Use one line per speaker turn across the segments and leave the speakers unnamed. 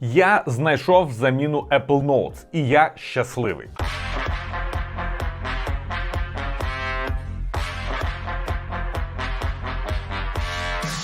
Я знайшов заміну Apple Notes, і я щасливий.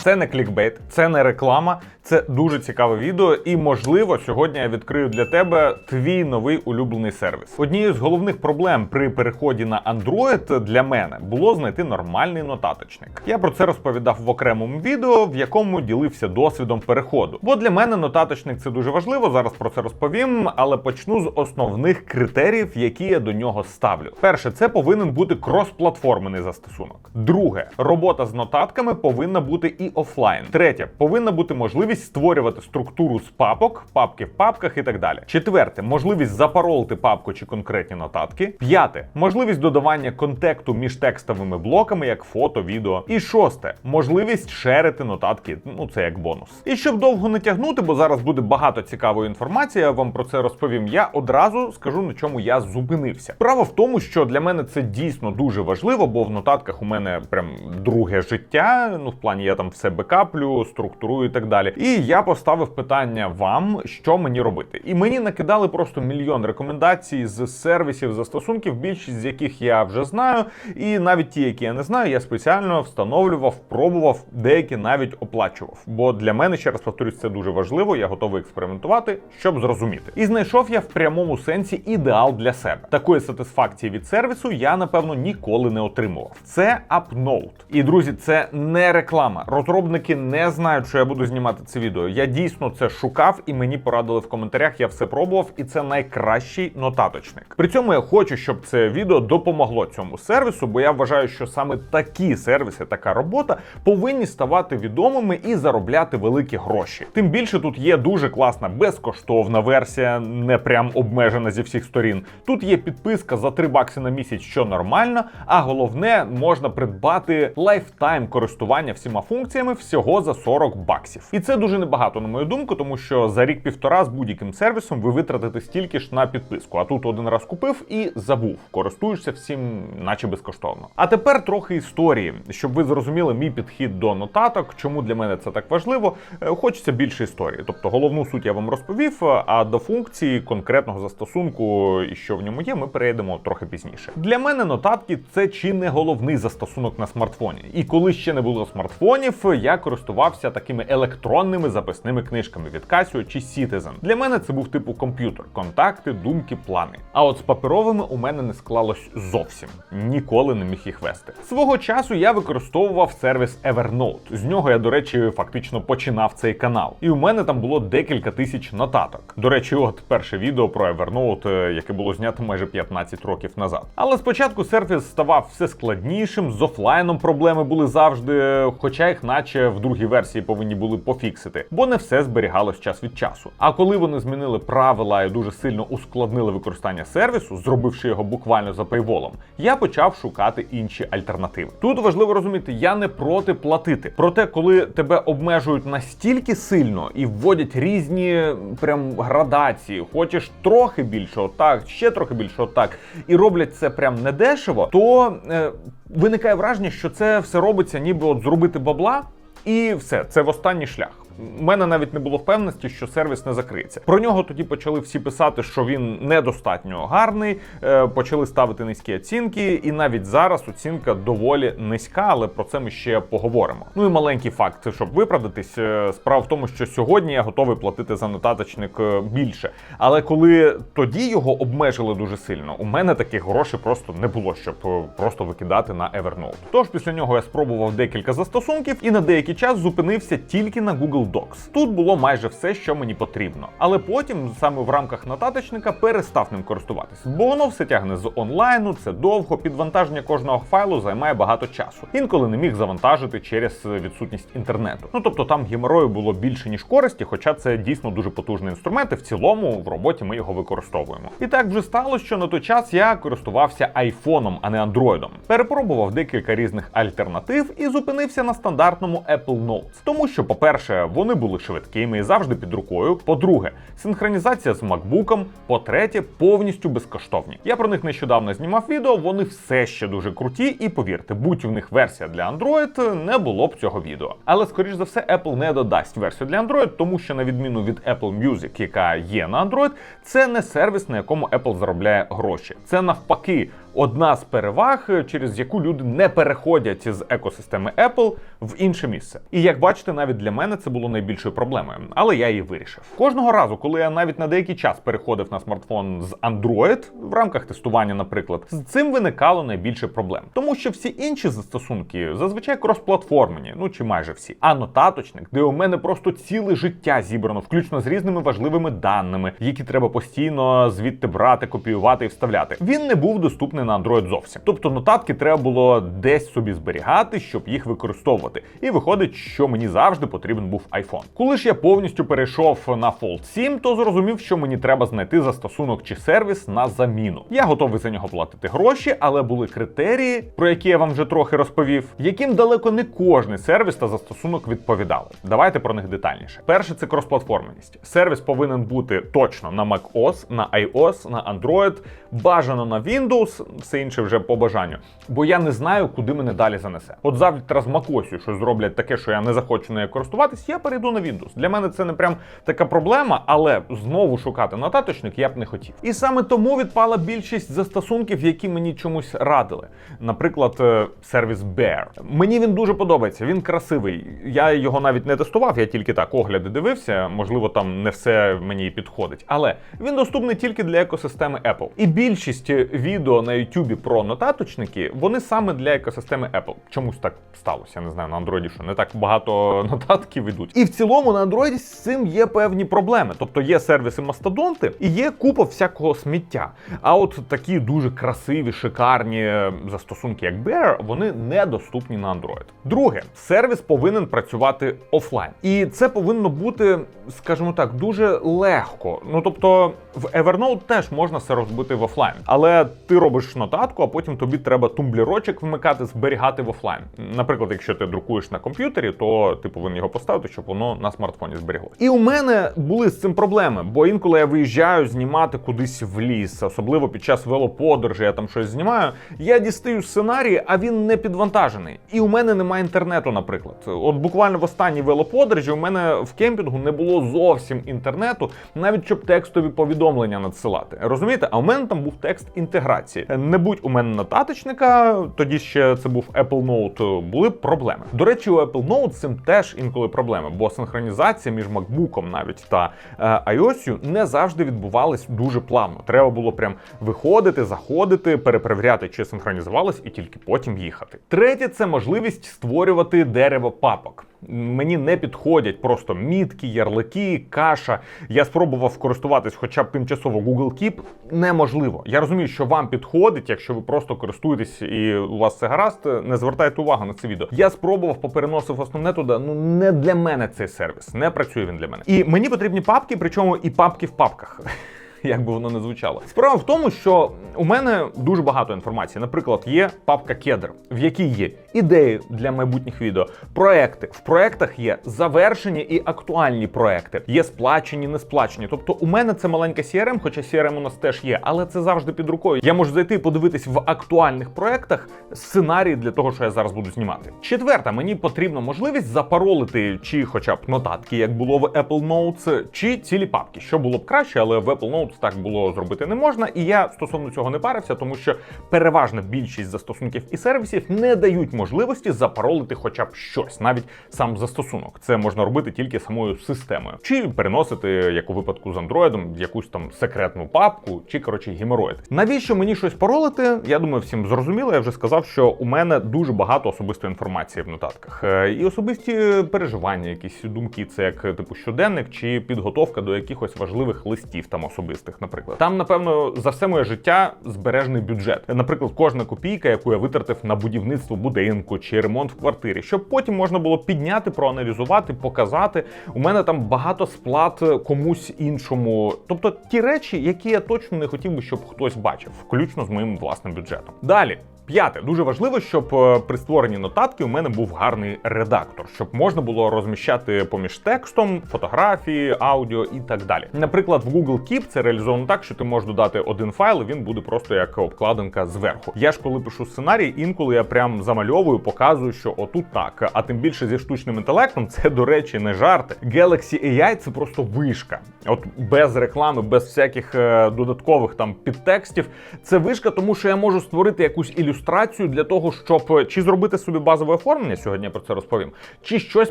Це не клікбейт, це не реклама. Це дуже цікаве відео, і можливо, сьогодні я відкрию для тебе твій новий улюблений сервіс. Однією з головних проблем при переході на Android для мене було знайти нормальний нотаточник. Я про це розповідав в окремому відео, в якому ділився досвідом переходу. Бо для мене нотаточник це дуже важливо. Зараз про це розповім, але почну з основних критеріїв, які я до нього ставлю. Перше, це повинен бути кросплатформений застосунок. Друге, робота з нотатками повинна бути і офлайн. Третє, повинна бути можливість створювати структуру з папок, папки в папках і так далі. Четверте, можливість запаролити папку чи конкретні нотатки. П'яте, можливість додавання контекту між текстовими блоками, як фото, відео. І шосте, можливість шерити нотатки. Ну це як бонус. І щоб довго не тягнути, бо зараз буде багато цікавої інформації. Я вам про це розповім. Я одразу скажу на чому я зупинився. Справа в тому, що для мене це дійсно дуже важливо, бо в нотатках у мене прям друге життя. Ну в плані я там все бекаплю, структурую і так далі. І я поставив питання вам, що мені робити. І мені накидали просто мільйон рекомендацій з сервісів застосунків, більшість з яких я вже знаю, і навіть ті, які я не знаю, я спеціально встановлював, пробував, деякі навіть оплачував. Бо для мене ще раз повторюсь, це дуже важливо. Я готовий експериментувати, щоб зрозуміти. І знайшов я в прямому сенсі ідеал для себе. Такої сатисфакції від сервісу я напевно ніколи не отримував. Це Upnote. І друзі, це не реклама. Розробники не знають, що я буду знімати це відео. Я дійсно це шукав, і мені порадили в коментарях. Я все пробував, і це найкращий нотаточник. При цьому я хочу, щоб це відео допомогло цьому сервісу, бо я вважаю, що саме такі сервіси, така робота повинні ставати відомими і заробляти великі гроші. Тим більше тут є дуже класна безкоштовна версія, не прям обмежена зі всіх сторін. Тут є підписка за 3 бакси на місяць, що нормально. А головне, можна придбати лайфтайм користування всіма функціями всього за 40 баксів. І це дуже небагато, на мою думку, тому що за рік-півтора з будь-яким сервісом ви витратите стільки ж на підписку. А тут один раз купив і забув. Користуєшся всім, наче безкоштовно. А тепер трохи історії, щоб ви зрозуміли мій підхід до нотаток, чому для мене це так важливо. Е, Хочеться більше історії. Тобто головну суть я вам розповів, а до функції конкретного застосунку і що в ньому є, ми перейдемо трохи пізніше. Для мене нотатки це чи не головний застосунок на смартфоні. І коли ще не було смартфонів, я користувався такими електронними записними книжками від Casio чи Citizen. Для мене це був типу комп'ютер, контакти, думки, плани. А от з паперовими у мене не склалось зовсім. Ніколи не міг їх вести. Свого часу я використовував сервіс Evernote. З нього я, до речі, фактично починав цей канал. І у мене там було декілька тисяч нотаток. До речі, от перше відео про Evernote, е, яке було знято майже 15 років назад. Але спочатку сервіс ставав все складнішим, з офлайном проблеми були завжди, хоча їх, наче в другій версії, повинні були пофіксити, бо не все зберігалось час від часу. А коли вони змінили правила і дуже сильно ускладнили використання сервісу, зробивши його буквально за пейволом, я почав шукати інші альтернативи. Тут важливо розуміти, я не проти платити. Проте, коли тебе обмежують настільки сильно і вводять різні прям градації, хочеш трохи більше, отак, ще трохи більше, отак, і роблять це прям недешево, то е, виникає враження, що це все робиться, ніби от зробити бабла. І все, це в останній шлях. У мене навіть не було впевненості, що сервіс не закриється. Про нього тоді почали всі писати, що він недостатньо гарний, е, почали ставити низькі оцінки, і навіть зараз оцінка доволі низька, але про це ми ще поговоримо. Ну і маленький факт, щоб виправдатись, е, справа в тому, що сьогодні я готовий платити за нотаточник е, більше. Але коли тоді його обмежили дуже сильно, у мене таких грошей просто не було, щоб просто викидати на Evernote. Тож після нього я спробував декілька застосунків і на деякий час зупинився тільки на Google Docs. Тут було майже все, що мені потрібно. Але потім, саме в рамках нотаточника, перестав ним користуватись, бо воно все тягне з онлайну, це довго, підвантаження кожного файлу займає багато часу. Інколи не міг завантажити через відсутність інтернету. Ну тобто там геморою було більше ніж користі, хоча це дійсно дуже потужний інструмент, і в цілому в роботі ми його використовуємо. І так вже сталося, що на той час я користувався айфоном, а не андроїдом. Перепробував декілька різних альтернатив і зупинився на стандартному Apple Notes. Тому що, по-перше, вони були швидкими і завжди під рукою. По-друге, синхронізація з MacBook. По-третє, повністю безкоштовні. Я про них нещодавно знімав відео. Вони все ще дуже круті, і повірте, будь у них версія для Android, не було б цього відео. Але скоріш за все, Apple не додасть версію для Android, тому що на відміну від Apple Music, яка є на Android, це не сервіс, на якому Apple заробляє гроші. Це навпаки одна з переваг, через яку люди не переходять з екосистеми Apple в інше місце. І як бачите, навіть для мене це було найбільшою проблемою, але я її вирішив. Кожного разу, коли я навіть на деякий час переходив на смартфон з Android в рамках тестування, наприклад, з цим виникало найбільше проблем, тому що всі інші застосунки зазвичай кросплатформені, ну чи майже всі. А нотаточник, де у мене просто ціле життя зібрано, включно з різними важливими даними, які треба постійно звідти брати, копіювати і вставляти. Він не був доступний на Android зовсім. Тобто нотатки треба було десь собі зберігати, щоб їх використовувати. І виходить, що мені завжди потрібен був iPhone. Коли ж я повністю перейшов на Fold 7, то зрозумів, що мені треба знайти застосунок чи сервіс на заміну. Я готовий за нього платити гроші, але були критерії, про які я вам вже трохи розповів, яким далеко не кожний сервіс та застосунок відповідали. Давайте про них детальніше. Перше це кросплатформеність. Сервіс повинен бути точно на macOS, на iOS, на Android, бажано на Windows, все інше вже по бажанню. Бо я не знаю, куди мене далі занесе. От завтра з macOS щось зроблять таке, що я не захочу нею користуватись, я перейду на Windows. Для мене це не прям така проблема, але знову шукати нотаточник я б не хотів. І саме тому відпала більшість застосунків, які мені чомусь радили. Наприклад, е, сервіс Bear. Мені він дуже подобається. Він красивий. Я його навіть не тестував, я тільки так огляди дивився. Можливо, там не все мені підходить. Але він доступний тільки для екосистеми Apple. І більшість відео на YouTube про нотаточники, вони саме для екосистеми Apple. Чомусь так сталося. Я не знаю, на Android що не так багато нотатків ідуть. І в цілому на Android з цим є певні проблеми. Тобто є сервіси мастодонти і є купа всякого сміття. А от такі дуже красиві, шикарні застосунки, як Bear, вони недоступні на Android. Друге, сервіс повинен працювати офлайн. І це повинно бути, скажімо так, дуже легко. Ну тобто, в Evernote теж можна все розбити в офлайн, але ти робиш нотатку, а потім тобі треба тумблірочок вмикати, зберігати в офлайн. Наприклад, якщо ти друкуєш на комп'ютері, то ти повинен його поставити, щоб воно на смартфоні зберігло. І у мене були з цим проблеми, бо інколи я виїжджаю знімати кудись в ліс, особливо під час велоподорожі, я там щось знімаю. Я дістаю сценарій, а він не підвантажений. І у мене немає інтернету, наприклад. От буквально в останній велоподорожі у мене в кемпінгу не було зовсім інтернету, навіть щоб текстові повідомлення надсилати. Розумієте? А у мене там був текст інтеграції. Не будь у мене нотаточника, тоді ще це був Apple Note, були проблеми. До речі, у Apple Note з цим теж інколи проблеми, бо синхронізація між MacBook навіть та е, iOS не завжди відбувалась дуже плавно. Треба було прям виходити, заходити, перепровіряти, чи синхронізувалось, і тільки потім їхати. Третє це можливість створювати дерево папок. Мені не підходять просто мітки, ярлики, каша. Я спробував користуватись хоча б тимчасово Google Keep. Неможливо. Я розумію, що вам підходить, якщо ви просто користуєтесь і у вас це гаразд. Не звертайте увагу на це відео. Я спробував попереносив основне туди. Ну не для мене цей сервіс. Не працює він для мене. І мені потрібні папки, причому і папки в папках. Як би воно не звучало, справа в тому, що у мене дуже багато інформації. Наприклад, є папка Кедр, в якій є ідеї для майбутніх відео, проекти. В проектах є завершені і актуальні проекти, є сплачені, не сплачені. Тобто, у мене це маленька CRM, хоча CRM у нас теж є, але це завжди під рукою. Я можу зайти і подивитись в актуальних проектах сценарії для того, що я зараз буду знімати. Четверта, мені потрібна можливість запаролити чи, хоча б нотатки, як було в Apple Notes, чи цілі папки, що було б краще, але в Apple Notes так було зробити не можна. І я стосовно цього не парився, тому що переважна більшість застосунків і сервісів не дають можливості запаролити хоча б щось, навіть сам застосунок. Це можна робити тільки самою системою, чи переносити, як у випадку з Android, якусь там секретну папку, чи коротше геморроїд. Навіщо мені щось паролити? Я думаю, всім зрозуміло. Я вже сказав, що у мене дуже багато особистої інформації в нотатках. Е, І особисті переживання, якісь думки, це як типу щоденник чи підготовка до якихось важливих листів там особистих, наприклад. Там, напевно, за все моє життя збережений бюджет. Наприклад, кожна копійка, яку я витратив на будівництво будинку чи ремонт в квартирі, щоб потім можна було підняти, проаналізувати, показати. У мене там багато сплат комусь іншому. Тобто ті речі, які я точно не хотів би, щоб хтось бачив, включно з моїм власним бюджетом. Далі. П'яте, дуже важливо, щоб е, при створенні нотатки у мене був гарний редактор, щоб можна було розміщати поміж текстом фотографії, аудіо і так далі. Наприклад, в Google Keep це реалізовано так, що ти можеш додати один файл, і він буде просто як обкладинка зверху. Я ж коли пишу сценарій, інколи я прям замальовую, показую, що отут так. А тим більше зі штучним інтелектом, це до речі, не жарти. Galaxy AI це просто вишка. От без реклами, без всяких е, додаткових там підтекстів. Це вишка, тому що я можу створити якусь ілюстрацію для того, щоб е, чи зробити собі базове оформлення. Сьогодні я про це розповім, чи щось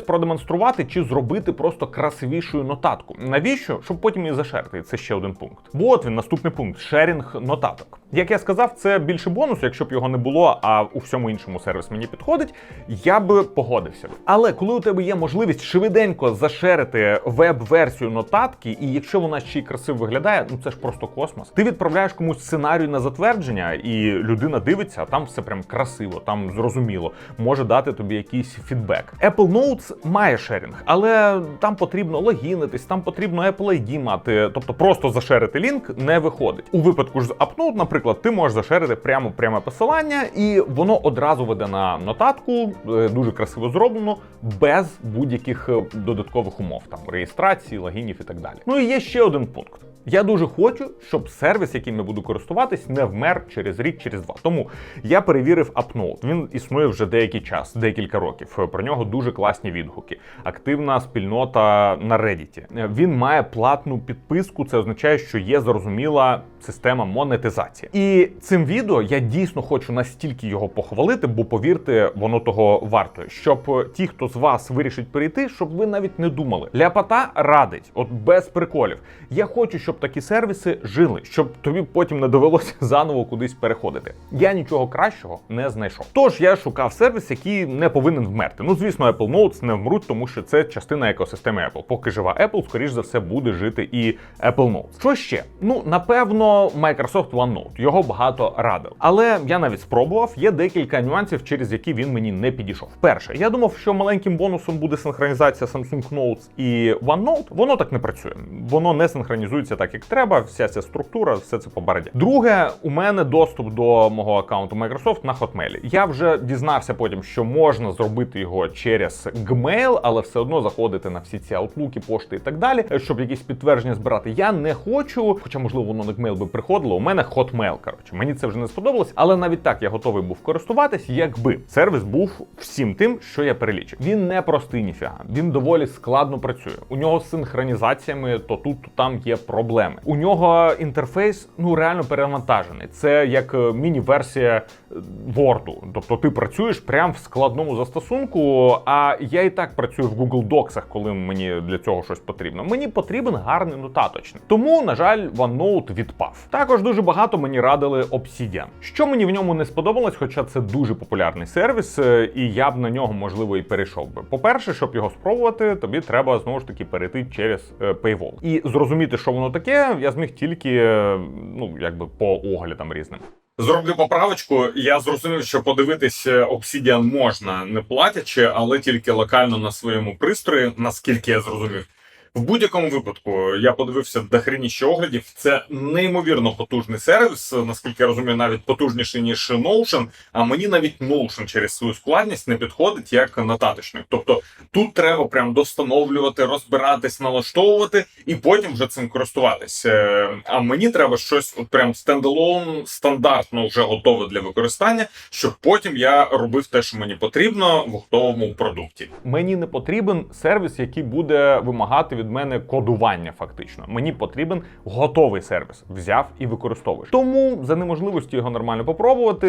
продемонструвати, чи зробити просто красивішою нотатку. Навіщо? Щоб потім її зашерти. Це ще один пункт. Бо от він наступний пункт шерінг нотаток. Як я сказав, це більше бонус, якщо б його не було, а у всьому іншому сервіс мені підходить, я би погодився. Але коли у тебе є можливість швиденько зашерити веб-версію нотатки, і якщо вона ще й красиво виглядає, ну це ж просто космос. Ти відправляєш комусь сценарій на затвердження, і людина дивиться, там все прям красиво, там зрозуміло, може дати тобі якийсь фідбек. Apple Notes має шерінг, але там потрібно логінитись, там потрібно Apple ID мати, тобто просто зашерити лінк не виходить. У випадку ж з Upnote, наприклад, ти можеш зашерити прямо пряме посилання, і воно одразу веде на нотатку, е, дуже красиво зроблено, без будь-яких е, додаткових умов, там реєстрації, логінів і так далі. Ну і є ще один пункт. Я дуже хочу, щоб сервіс, яким я буду користуватись, не вмер через рік, через два. Тому я перевірив Upnote. Він існує вже деякий час, декілька років. Про нього дуже класні відгуки. Активна спільнота на Reddit. Він має платну підписку. Це означає, що є зрозуміла система монетизації. І цим відео я дійсно хочу настільки його похвалити, бо повірте, воно того вартує. Щоб ті, хто з вас вирішить перейти, щоб ви навіть не думали. Ляпота радить, от без приколів. Я хочу, щоб такі сервіси жили, щоб тобі потім не довелося заново кудись переходити. Я нічого кращого не знайшов. Тож я шукав сервіс, який не повинен вмерти. Ну звісно, Apple Notes не вмруть, тому що це частина екосистеми Apple. Поки жива Apple, скоріш за все буде жити і Apple Notes. Що ще? Ну напевно, Microsoft OneNote. Його багато радив. Але я навіть спробував. Є декілька нюансів, через які він мені не підійшов. Перше, я думав, що маленьким бонусом буде синхронізація Samsung Notes і OneNote. Воно так не працює. Воно не синхронізується так, як треба. Вся ця структура, все це побереде. Друге, у мене доступ до мого аккаунту Microsoft на Hotmail. Я вже дізнався потім, що можна зробити його через Gmail, але все одно заходити на всі ці аутлуки, пошти і так далі, щоб якісь підтвердження збирати. Я не хочу, хоча можливо воно на Gmail би приходило. У мене Hotmail, коротше. Мені це вже не сподобалось, але навіть так я готовий був користуватись, якби сервіс був всім тим, що я перелічив. Він не простий ніфіга. Він доволі складно працює. У нього з синхронізаціями то тут, то там є проблеми. У нього інтерфейс ну реально перевантажений. Це як е, міні-версія е, Word. Тобто ти працюєш прямо в складному застосунку. А я і так працюю в Google Docs, коли мені для цього щось потрібно. Мені потрібен гарний нотаточник. Тому, на жаль, OneNote відпав. Також дуже багато мені радили Obsidian. Що мені в ньому не сподобалось, хоча це дуже популярний сервіс, е, і я б на нього можливо і перейшов би. По-перше, щоб його спробувати, тобі треба знову ж таки перейти через Paywall. І зрозуміти, що воно таке, я зміг тільки е, ну якби по оглядам різним. Зроблю поправочку. Я зрозумів, що подивитись Obsidian можна не платячи, але тільки локально на своєму пристрої, наскільки я зрозумів. В будь-якому випадку я подивився дохреніще оглядів. Це неймовірно потужний сервіс, наскільки я розумію, навіть потужніший ніж Notion. А мені навіть Notion через свою складність не підходить як нотаточник. Тобто тут треба прям достановлювати, розбиратись, налаштовувати і потім вже цим користуватись. Е, А мені треба щось от прям стендалон, стандартно вже готове для використання, щоб потім я робив те, що мені потрібно в готовому продукті. Мені не потрібен сервіс, який буде вимагати від мене кодування. Фактично, мені потрібен готовий сервіс. Взяв і використовуєш. Тому за неможливості його нормально попробувати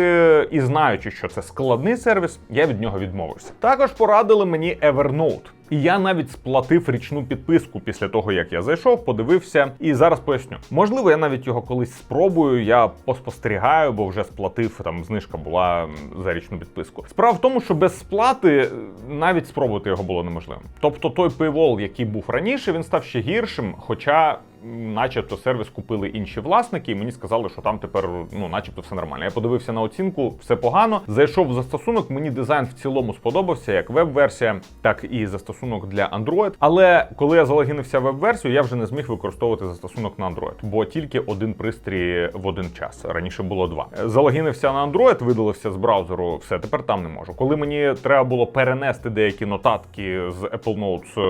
і знаючи, що це складний сервіс, я від нього відмовився. Також порадили мені Evernote. І я навіть сплатив річну підписку після того, як я зайшов, подивився, і зараз поясню. Можливо, я навіть його колись спробую. Я поспостерігаю, бо вже сплатив. Там знижка була за річну підписку. Справа в тому, що без сплати е, навіть спробувати його було неможливо. Тобто той пейвол, який був раніше, він став ще гіршим, хоча. Начебто, сервіс купили інші власники, і мені сказали, що там тепер ну, начебто, все нормально. Я подивився на оцінку, все погано. Зайшов в застосунок. Мені дизайн в цілому сподобався, як веб-версія, так і застосунок для Android. Але коли я залогінився в веб-версію, я вже не зміг використовувати застосунок на Android, бо тільки один пристрій в один час. Раніше було два. Залогінився на Android, видалився з браузеру. Все, тепер там не можу. Коли мені треба було перенести деякі нотатки з Apple Notes е,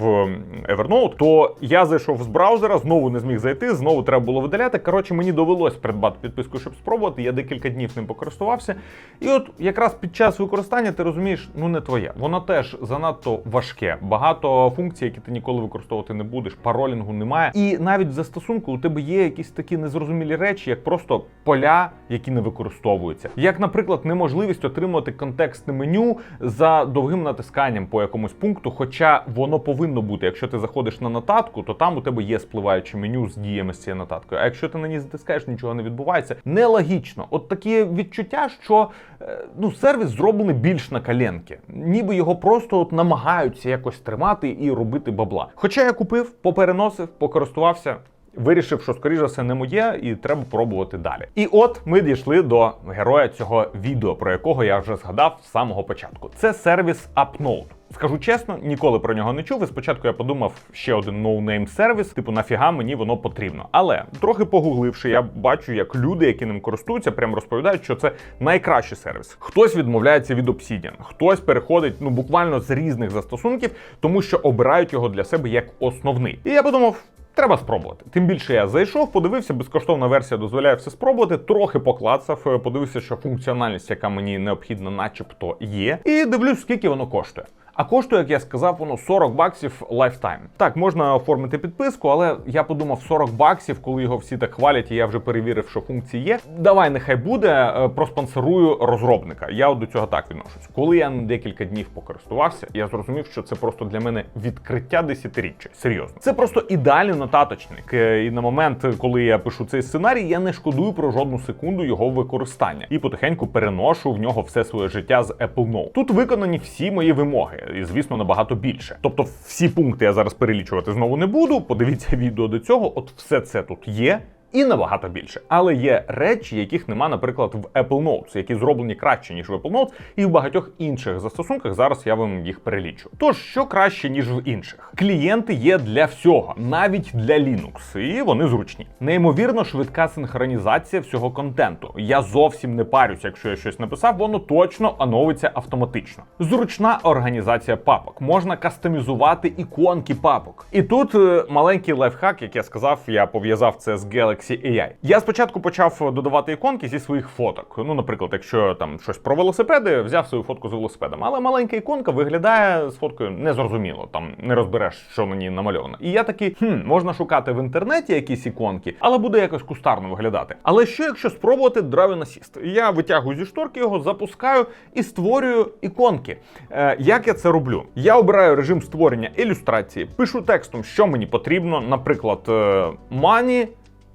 в Evernote, то я зайшов з браузера, знову не зміг зайти, знову треба було видаляти. Коротше, мені довелось придбати підписку, щоб спробувати. Я декілька днів ним покористувався. І от якраз під час використання ти розумієш, ну не твоє. Воно теж занадто важке. Багато функцій, які ти ніколи використовувати не будеш, паролінгу немає. І навіть в застосунку у тебе є якісь такі незрозумілі речі, як просто поля, які не використовуються. Як, наприклад, неможливість отримувати контекстне меню за довгим натисканням по якомусь пункту, хоча воно повинно бути. Якщо ти заходиш на нотатку, то там у тебе є спливаюче меню з діями з цією нотаткою. А якщо ти на ній затискаєш, нічого не відбувається. Нелогічно. От таке відчуття, що е, ну сервіс зроблений більш на коленки, ніби його просто от намагаються якось тримати і робити бабла. Хоча я купив, попереносив, покористувався. Вирішив, що скоріше все не моє, і треба пробувати далі. І от ми дійшли до героя цього відео, про якого я вже згадав з самого початку. Це сервіс Upnote. Скажу чесно, ніколи про нього не чув. І спочатку я подумав ще один ноунейм сервіс, типу нафіга мені воно потрібно. Але трохи погугливши, я бачу, як люди, які ним користуються, прям розповідають, що це найкращий сервіс. Хтось відмовляється від Obsidian, хтось переходить ну буквально з різних застосунків, тому що обирають його для себе як основний. І я подумав. Треба спробувати. Тим більше я зайшов, подивився, безкоштовна версія дозволяє все спробувати. Трохи поклацав, подивився, що функціональність, яка мені необхідна, начебто є. І дивлюсь, скільки воно коштує. А коштує, як я сказав, воно 40 баксів лайфтайм. Так, можна оформити підписку, але я подумав 40 баксів, коли його всі так хвалять, і я вже перевірив, що функції є. Давай, нехай буде, е, проспонсорую розробника. Я от до цього так відношусь. Коли я на декілька днів покористувався, я зрозумів, що це просто для мене відкриття десятиріччя. Серйозно, це просто ідеальний нотаточник. Е, І на момент, коли я пишу цей сценарій, я не шкодую про жодну секунду його використання і потихеньку переношу в нього все своє життя з Apple Note. Тут виконані всі мої вимоги і звісно набагато більше. Тобто, всі пункти я зараз перелічувати знову не буду. Подивіться відео до цього. От все це тут є. І набагато більше, але є речі, яких нема, наприклад, в Apple Notes, які зроблені краще ніж в Apple Notes, і в багатьох інших застосунках. Зараз я вам їх перелічу. Тож що краще ніж в інших? Клієнти є для всього, навіть для Linux, і вони зручні. Неймовірно швидка синхронізація всього контенту. Я зовсім не парюсь, якщо я щось написав, воно точно оновиться автоматично. Зручна організація папок. Можна кастомізувати іконки папок. І тут е, маленький лайфхак, як я сказав, я пов'язав це з Galaxy AI. Я спочатку почав додавати іконки зі своїх фоток. Ну, наприклад, якщо там щось про велосипеди, взяв свою фотку з велосипедом. Але маленька іконка виглядає з фоткою незрозуміло, там не розбереш, що на ній намальовано. І я такий, хм, можна шукати в інтернеті якісь іконки, але буде якось кустарно виглядати. Але що якщо спробувати Dragon Assist? Я витягую зі шторки його, запускаю і створюю іконки. Е, як я це роблю? Я обираю режим створення ілюстрації, пишу текстом, що мені потрібно, наприклад, е, мані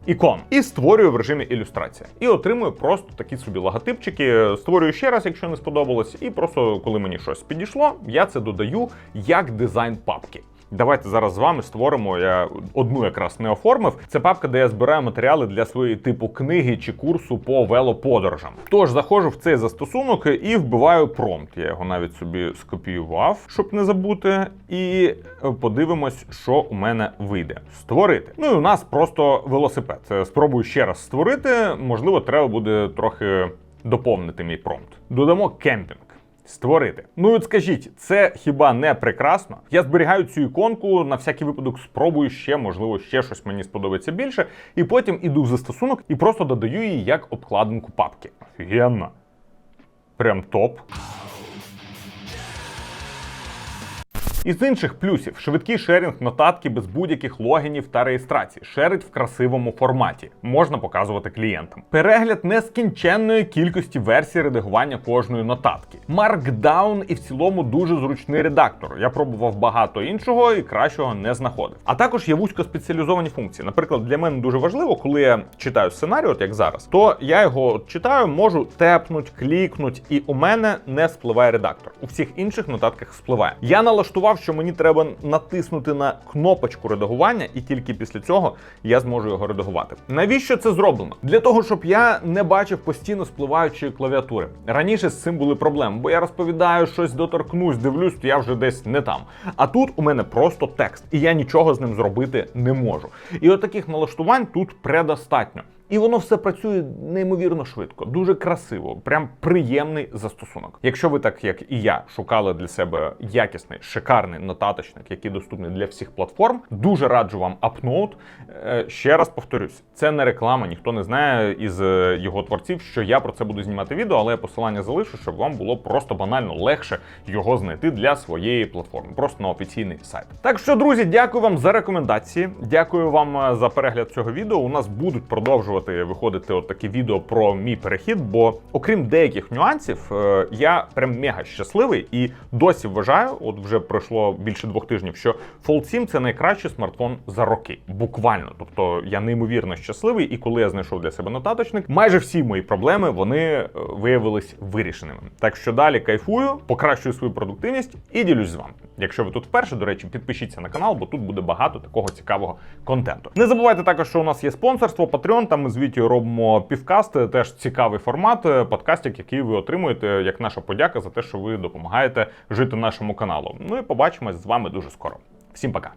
ікон і створюю в режимі ілюстрація. І отримую просто такі собі логотипчики. Створюю ще раз, якщо не сподобалось, і просто коли мені щось підійшло, я це додаю як дизайн папки. Давайте зараз з вами створимо. Я одну якраз не оформив. Це папка, де я збираю матеріали для своєї типу книги чи курсу по велоподорожам. Тож заходжу в цей застосунок і вбиваю промпт. Я його навіть собі скопіював, щоб не забути. І подивимось, що у мене вийде. Створити. Ну і у нас просто велосипед. Це Спробую ще раз створити. Можливо, треба буде трохи доповнити мій промпт. Додамо кемпінг. Створити. Ну от скажіть, це хіба не прекрасно? Я зберігаю цю іконку, на всякий випадок спробую ще, можливо, ще щось мені сподобається більше. І потім іду в застосунок і просто додаю її як обкладинку папки. Офігенно. Прям топ. Із інших плюсів швидкий шерінг нотатки без будь-яких логінів та реєстрацій. Шерить в красивому форматі. Можна показувати клієнтам. Перегляд нескінченної кількості версій редагування кожної нотатки. Markdown і в цілому дуже зручний редактор. Я пробував багато іншого і кращого не знаходив. А також є вузькоспеціалізовані функції. Наприклад, для мене дуже важливо, коли я читаю сценарій, от як зараз, то я його читаю, можу тепнуть, клікнуть, і у мене не спливає редактор. У всіх інших нотатках спливає. Я налаштував з'ясував, що мені треба натиснути на кнопочку редагування, і тільки після цього я зможу його редагувати. Навіщо це зроблено? Для того, щоб я не бачив постійно спливаючої клавіатури. Раніше з цим були проблеми, бо я розповідаю щось доторкнусь, дивлюсь, то я вже десь не там. А тут у мене просто текст, і я нічого з ним зробити не можу. І от таких налаштувань тут предостатньо. І воно все працює неймовірно швидко, дуже красиво, прям приємний застосунок. Якщо ви так як і я шукали для себе якісний, шикарний нотаточник, який доступний для всіх платформ, дуже раджу вам Upnote. Е, Ще раз повторюсь, це не реклама, ніхто не знає із е, його творців, що я про це буду знімати відео, але я посилання залишу, щоб вам було просто банально легше його знайти для своєї платформи, просто на офіційний сайт. Так що, друзі, дякую вам за рекомендації. Дякую вам е, за перегляд цього відео. У нас будуть продовжувати виходити от такі відео про мій перехід. Бо окрім деяких нюансів, е, я прям мега щасливий і досі вважаю, от вже пройшло більше двох тижнів, що Fold 7 це найкращий смартфон за роки. Буквально. Тобто я неймовірно щасливий, і коли я знайшов для себе нотаточник, майже всі мої проблеми вони е, виявились вирішеними. Так що далі кайфую, покращую свою продуктивність і ділюсь з вами. Якщо ви тут вперше, до речі, підпишіться на канал, бо тут буде багато такого цікавого контенту. Не забувайте також, що у нас є спонсорство, Patreon, Там ми з Вітєю робимо півкасти, теж цікавий формат, е, подкастик, який ви отримуєте як наша подяка за те, що ви допомагаєте жити нашому каналу. Ну і побачимось з вами дуже скоро. Всім пока.